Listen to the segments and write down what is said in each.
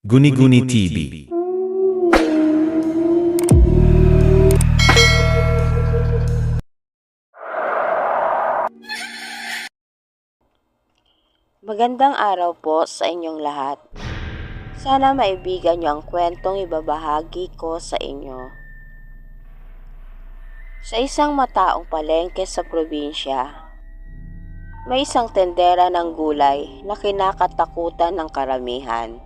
Guni-Guni TV. Magandang araw po sa inyong lahat. Sana maibigan niyo ang kwentong ibabahagi ko sa inyo. Sa isang mataong palengke sa probinsya, may isang tendera ng gulay na kinakatakutan ng karamihan.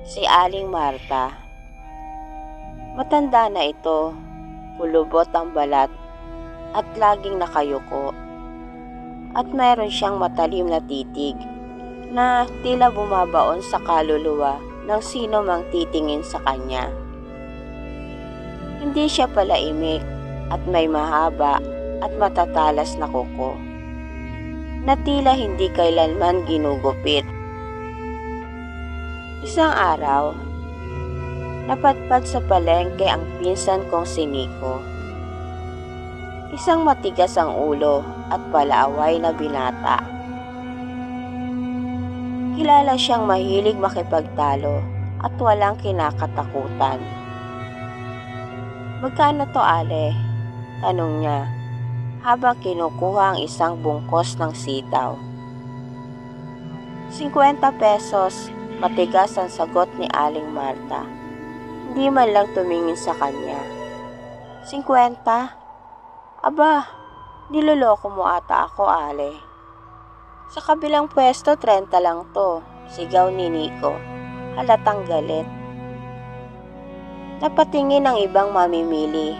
Si Aling Marta. Matanda na ito, kulubot ang balat at laging nakayuko at mayroon siyang matalim na titig na tila bumabaon sa kaluluwa ng sino mang titingin sa kanya. Hindi siya palaimik at may mahaba at matatalas na kuko na tila hindi kailanman ginugupit. Isang araw, napadpad sa palengke ang pinsan kong si Nico. Isang matigas ang ulo at palaaway na binata. Kilala siyang mahilig makipagtalo at walang kinakatakutan. Magkano to, Ale? Tanong niya habang kinukuha ang isang bungkos ng sitaw. 50 pesos, matigas ang sagot ni Aling Marta. Hindi man lang tumingin sa kanya. 50? Aba, niloloko mo ata ako, Ale. Sa kabilang pwesto, 30 lang to. Sigaw ni Nico. Halatang galit. Napatingin ang ibang mamimili.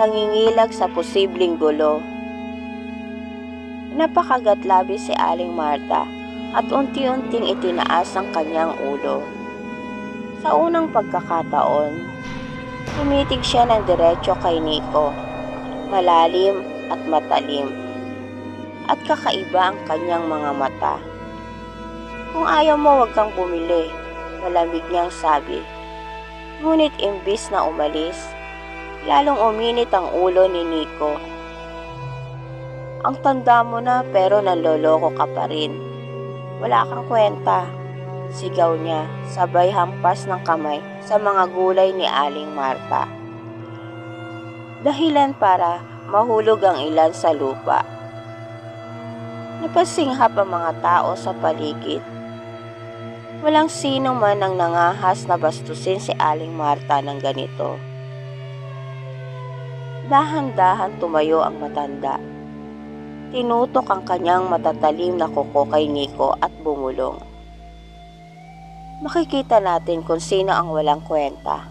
Nangingilag sa posibleng gulo. Napakagat labi si Aling Marta at unti-unting itinaas ang kanyang ulo. Sa unang pagkakataon, tumitig siya ng diretsyo kay Nico malalim at matalim. At kakaiba ang kanyang mga mata. Kung ayaw mo, wag kang bumili, malamig niyang sabi. Ngunit imbis na umalis, lalong uminit ang ulo ni Nico. Ang tanda mo na pero nanloloko ka pa rin. Wala kang kwenta. Sigaw niya, sabay hampas ng kamay sa mga gulay ni Aling Marta dahilan para mahulog ang ilan sa lupa. Napasinghap ang mga tao sa paligid. Walang sino man ang nangahas na bastusin si Aling Marta ng ganito. Dahan-dahan tumayo ang matanda. Tinutok ang kanyang matatalim na kuko kay Nico at bumulong. Makikita natin kung sino ang walang kwenta.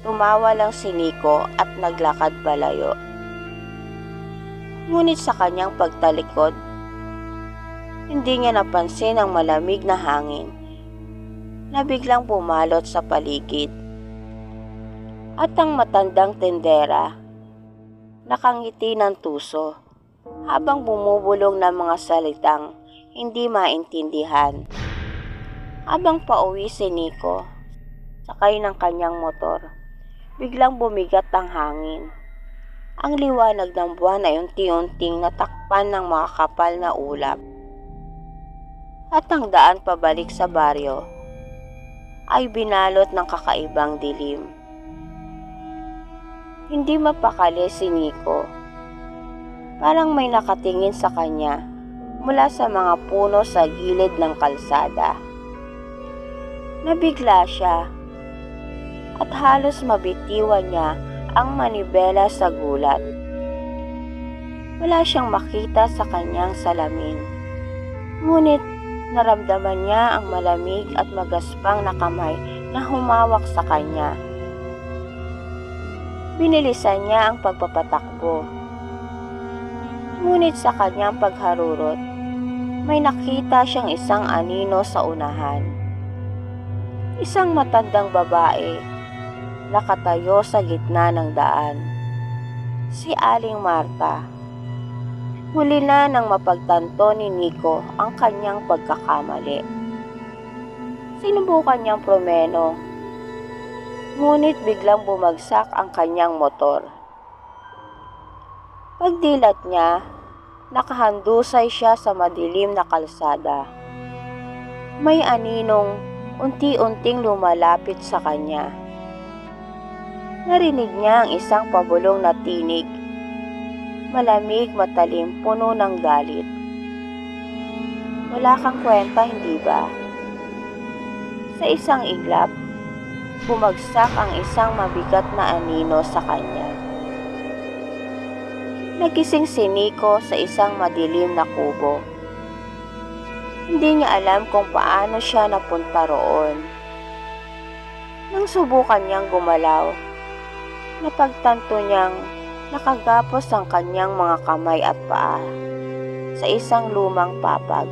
Tumawa lang si Nico at naglakad palayo. Ngunit sa kanyang pagtalikod, hindi niya napansin ang malamig na hangin na biglang pumalot sa paligid. At ang matandang tendera, nakangiti ng tuso habang bumubulong ng mga salitang hindi maintindihan. Habang pauwi si Nico, sakay ng kanyang motor, biglang bumigat ang hangin. Ang liwanag ng buwan ay unti-unting natakpan ng mga kapal na ulap. At ang daan pabalik sa baryo ay binalot ng kakaibang dilim. Hindi mapakali si Nico. Parang may nakatingin sa kanya mula sa mga puno sa gilid ng kalsada. Nabigla siya at halos mabitiwan niya ang manibela sa gulat. Wala siyang makita sa kanyang salamin. Ngunit naramdaman niya ang malamig at magaspang na kamay na humawak sa kanya. Binilisan niya ang pagpapatakbo. Ngunit sa kanyang pagharurot, may nakita siyang isang anino sa unahan. Isang matandang babae nakatayo sa gitna ng daan. Si Aling Marta. Huli na nang mapagtanto ni Nico ang kanyang pagkakamali. Sinubukan niyang promeno. Ngunit biglang bumagsak ang kanyang motor. Pagdilat niya, nakahandusay siya sa madilim na kalsada. May aninong unti-unting lumalapit sa kanya. Narinig niya ang isang pabulong na tinig. Malamig, matalim, puno ng galit. Wala kang kwenta, hindi ba? Sa isang iglap, bumagsak ang isang mabigat na anino sa kanya. Nagising si Nico sa isang madilim na kubo. Hindi niya alam kung paano siya napunta roon. Nang subukan niyang gumalaw, napagtanto niyang nakagapos ang kanyang mga kamay at paa sa isang lumang papag.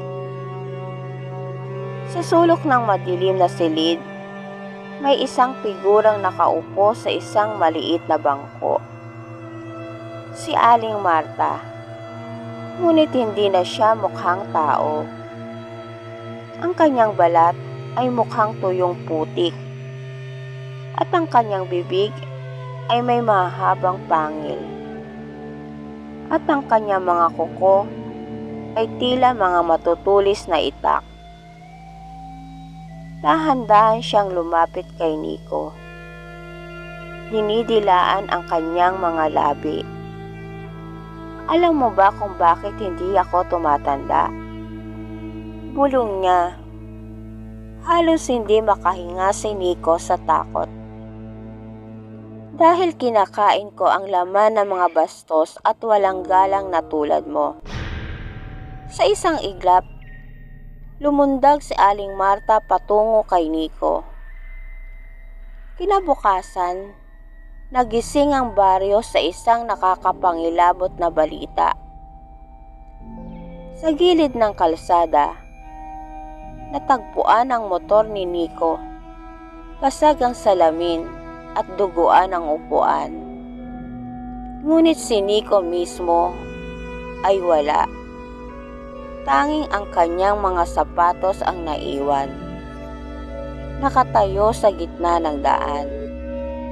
Sa sulok ng madilim na silid, may isang figurang nakaupo sa isang maliit na bangko. Si Aling Marta. Ngunit hindi na siya mukhang tao. Ang kanyang balat ay mukhang tuyong putik. At ang kanyang bibig ay may mahabang pangil. At ang kanyang mga kuko ay tila mga matutulis na itak. Dahan-dahan siyang lumapit kay Nico. Dinidilaan ang kanyang mga labi. Alam mo ba kung bakit hindi ako tumatanda? Bulong niya. Halos hindi makahinga si Nico sa takot. Dahil kinakain ko ang laman ng mga bastos at walang galang na tulad mo. Sa isang iglap, lumundag si Aling Marta patungo kay Nico. Kinabukasan, nagising ang baryo sa isang nakakapangilabot na balita. Sa gilid ng kalsada, natagpuan ang motor ni Nico. Basag ang salamin at duguan ang upuan. Ngunit si Nico mismo ay wala. Tanging ang kanyang mga sapatos ang naiwan. Nakatayo sa gitna ng daan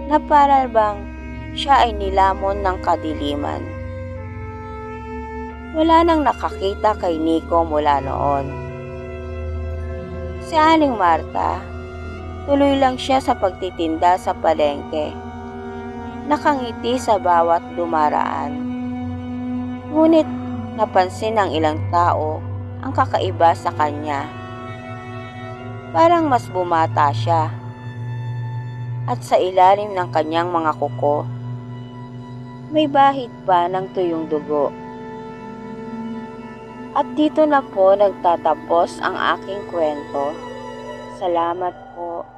na para siya ay nilamon ng kadiliman. Wala nang nakakita kay Nico mula noon. Si Aling Marta, tuloy lang siya sa pagtitinda sa palengke. Nakangiti sa bawat dumaraan. Ngunit napansin ng ilang tao ang kakaiba sa kanya. Parang mas bumata siya at sa ilalim ng kanyang mga kuko, may bahid pa ng tuyong dugo. At dito na po nagtatapos ang aking kwento. Salamat po.